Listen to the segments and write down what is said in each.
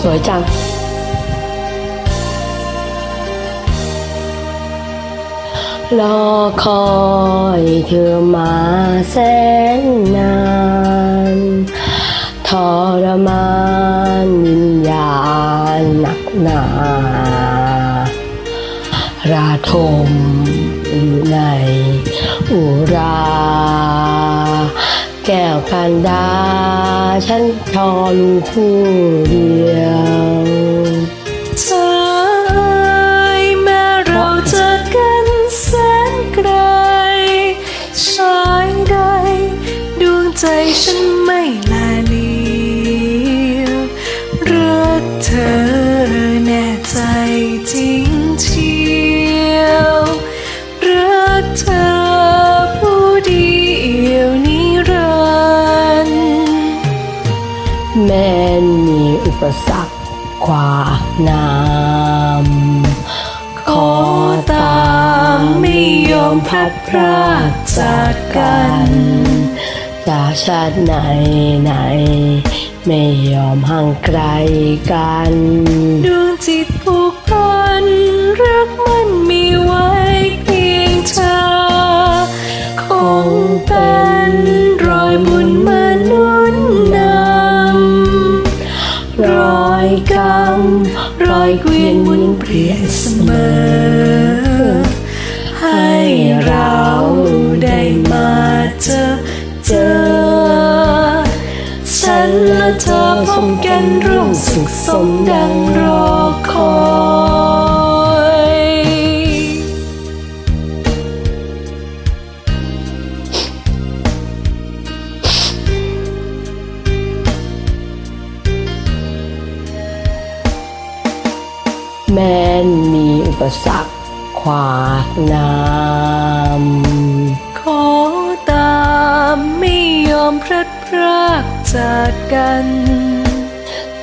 สวยจัง รอคอยเธอมาแสนนานทรมานวิญญาณหนักหนาราทมอยู่ในอุรา แก้วกันดา ฉันทอลูกคู่เดียวเธอเอ่ยแม้เราเจอกันแสนไกลชายใดดวงใจฉันไม่ลาเลียวรักเธอแน่ใจจริง แม้นมีอุปสรรคขวางน้ำขอตามไม่ยอมพัดพรากจากกัน จากชาติไหนไหน ไม่ยอมห่างไกลกัน กรรมรอยเกวียนหมุนเปลี่ยนเสมอ ให้เราได้มาเจอเจอ ฉันและเธอพบกันร่วมสุขสมดังรอคอย แม้นมีอุปสรรคขวางน้ำขอตามไม่ยอมพลัดพรากจากกัน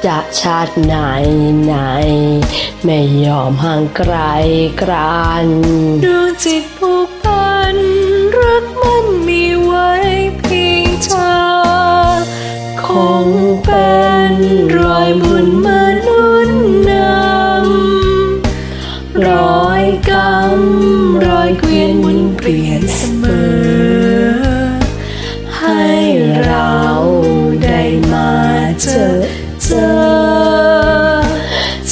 จะชาติไหนไหน ไม่ยอมห่างไกลกันดวงจิตผูกพันรักมันมีไว้เพียงเธอคงเป็ เปลี่ยนเสมอ ให้เราได้มาเจอเจอ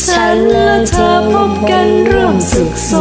ฉันและเธอพบกันร่วมสุขส